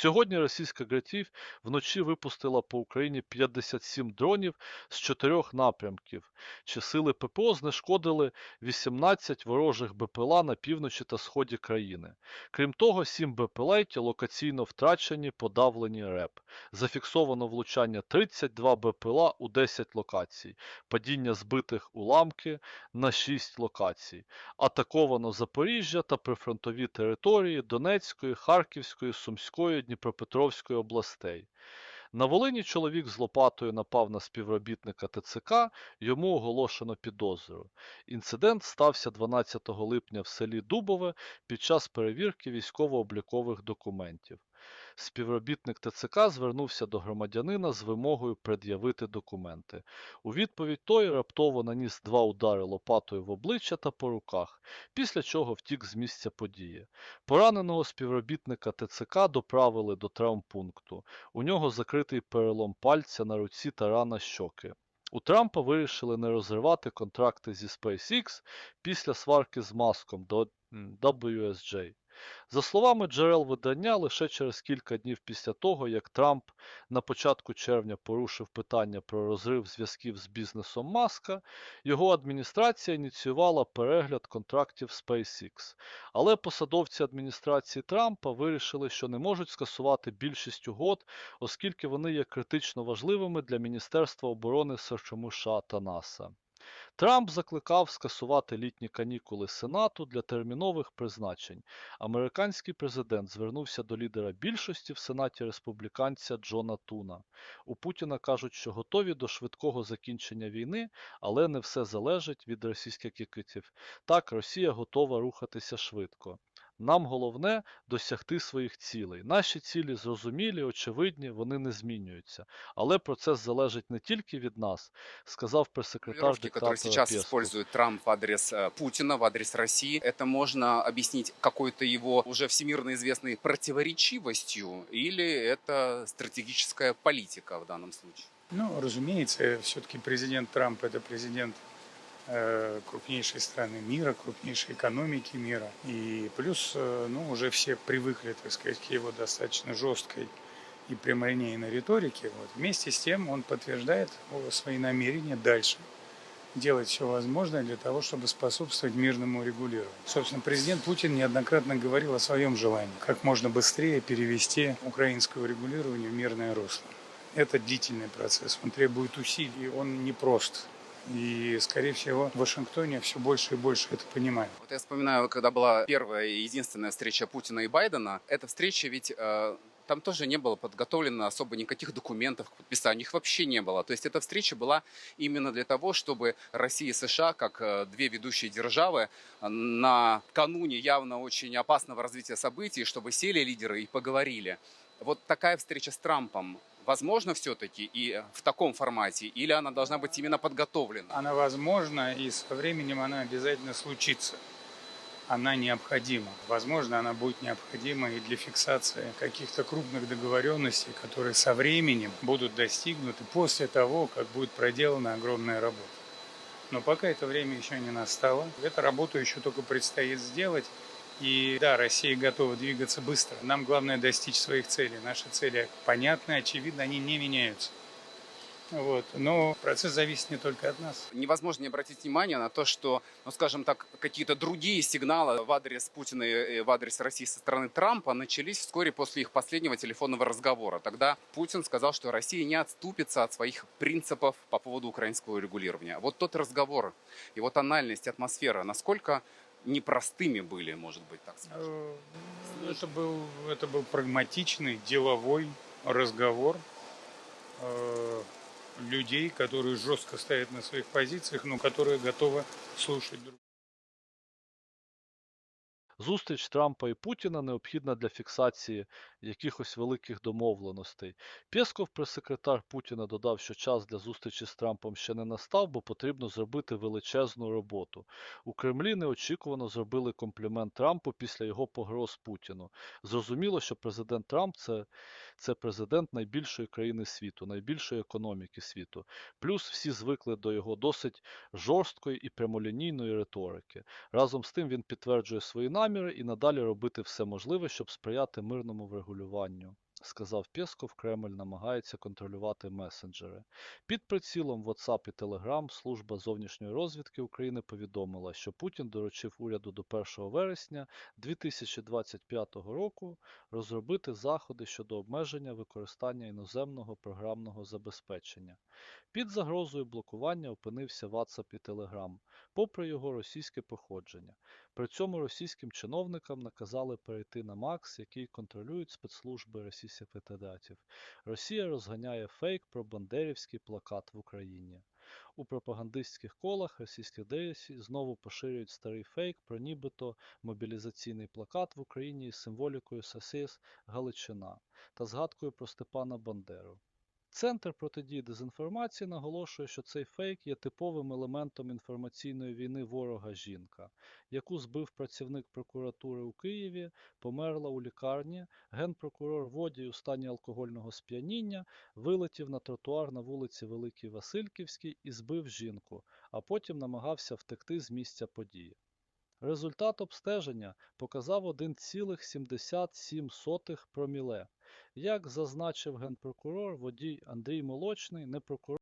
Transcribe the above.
Сьогодні російська ГРТІВ вночі випустила по Україні 57 дронів з чотирьох напрямків. Чи сили ППО знешкодили 18 ворожих БПЛА на півночі та сході країни. Крім того, 7 БПЛА локаційно втрачені, подавлені РЕП. Зафіксовано влучання 32 БПЛА у 10 локацій, падіння збитих уламки на 6 локацій. Атаковано Запоріжжя та прифронтові території Донецької, Харківської, Сумської, Дніпропетровської областей. На Волині чоловік з лопатою напав на співробітника ТЦК, йому оголошено підозру. Інцидент стався 12 липня в селі Дубове під час перевірки військово-облікових документів. Співробітник ТЦК звернувся до громадянина з вимогою пред'явити документи. У відповідь той раптово наніс два удари лопатою в обличчя та по руках, після чого втік з місця події. Пораненого співробітника ТЦК доправили до травмпункту. У нього закритий перелом пальця на руці та рана щоки. У Трампа вирішили не розривати контракти зі SpaceX після сварки з Маском до WSJ. За словами джерел видання, лише через кілька днів після того, як Трамп на початку червня порушив питання про розрив зв'язків з бізнесом Маска, його адміністрація ініціювала перегляд контрактів SpaceX. Але посадовці адміністрації Трампа вирішили, що не можуть скасувати більшість угод, оскільки вони є критично важливими для Міністерства оборони США та НАСА. Трамп закликав скасувати літні канікули Сенату для термінових призначень. Американський президент звернувся до лідера більшості в Сенаті республіканця Джона Туна. У Путіна кажуть, що готові до швидкого закінчення війни, але не все залежить від російських кикитів. Так, Росія готова рухатися швидко. Нам головне досягти своїх цілей. Наші цілі зрозумілі, очевидні, вони не змінюються. Але процес залежить не тільки від нас, сказав прес-секретар формулировки, диктатора которые сейчас Песков. использует Трамп в адрес э, Путина, в адрес России, это можно объяснить какой-то его уже всемирно известной противоречивостью или это стратегическая политика в данном случае? Ну, разумеется, все-таки президент Трамп это президент э, крупнейшей страны мира, крупнейшей экономики мира. И плюс, э, ну, уже все привыкли, так сказать, к его достаточно жесткой и прямолинейной риторике. Вот. Вместе с тем он подтверждает свои намерения дальше делать все возможное для того, чтобы способствовать мирному регулированию. Собственно, президент Путин неоднократно говорил о своем желании как можно быстрее перевести украинское регулирование в мирное русло. Это длительный процесс, он требует усилий, он непрост. И, скорее всего, в Вашингтоне все больше и больше это понимают. Вот я вспоминаю, когда была первая и единственная встреча Путина и Байдена, эта встреча ведь э, там тоже не было подготовлено особо никаких документов к подписанию, их вообще не было. То есть эта встреча была именно для того, чтобы Россия и США, как э, две ведущие державы, э, накануне явно очень опасного развития событий, чтобы сели лидеры и поговорили. Вот такая встреча с Трампом возможно все-таки и в таком формате, или она должна быть именно подготовлена? Она возможна, и со временем она обязательно случится. Она необходима. Возможно, она будет необходима и для фиксации каких-то крупных договоренностей, которые со временем будут достигнуты после того, как будет проделана огромная работа. Но пока это время еще не настало. Эту работу еще только предстоит сделать. И да, Россия готова двигаться быстро. Нам главное достичь своих целей. Наши цели понятны, очевидно, они не меняются. Вот. Но процесс зависит не только от нас. Невозможно не обратить внимание на то, что, ну, скажем так, какие-то другие сигналы в адрес Путина и в адрес России со стороны Трампа начались вскоре после их последнего телефонного разговора. Тогда Путин сказал, что Россия не отступится от своих принципов по поводу украинского регулирования. Вот тот разговор, его тональность, атмосфера, насколько непростыми были, может быть, так скажем. Э, Это был, это был прагматичный, деловой разговор э, людей, которые жестко стоят на своих позициях, но которые готовы слушать друг Зустріч Трампа і Путіна необхідна для фіксації якихось великих домовленостей. Пєсков, прес-секретар Путіна, додав, що час для зустрічі з Трампом ще не настав, бо потрібно зробити величезну роботу. У Кремлі неочікувано зробили комплімент Трампу після його погроз Путіну. Зрозуміло, що президент Трамп це, це президент найбільшої країни світу, найбільшої економіки світу. Плюс всі звикли до його досить жорсткої і прямолінійної риторики. Разом з тим він підтверджує свої наміри і надалі робити все можливе, щоб сприяти мирному врегулюванню сказав Пєсков, Кремль намагається контролювати месенджери. Під прицілом WhatsApp і Telegram служба зовнішньої розвідки України повідомила, що Путін доручив уряду до 1 вересня 2025 року розробити заходи щодо обмеження використання іноземного програмного забезпечення. Під загрозою блокування опинився WhatsApp і Telegram, попри його російське походження. При цьому російським чиновникам наказали перейти на МАКС, який контролюють спецслужби Російської Федерації. Росія розганяє фейк про бандерівський плакат в Україні. У пропагандистських колах російських деясі знову поширюють старий фейк про нібито мобілізаційний плакат в Україні із символікою Сасис Галичина та згадкою про Степана Бандеру. Центр протидії дезінформації наголошує, що цей фейк є типовим елементом інформаційної війни ворога жінка, яку збив працівник прокуратури у Києві, померла у лікарні, генпрокурор водій у стані алкогольного сп'яніння вилетів на тротуар на вулиці Великій Васильківській і збив жінку, а потім намагався втекти з місця події. Результат обстеження показав 1,77 проміле. Як зазначив генпрокурор, водій Андрій Молочний не прокурор.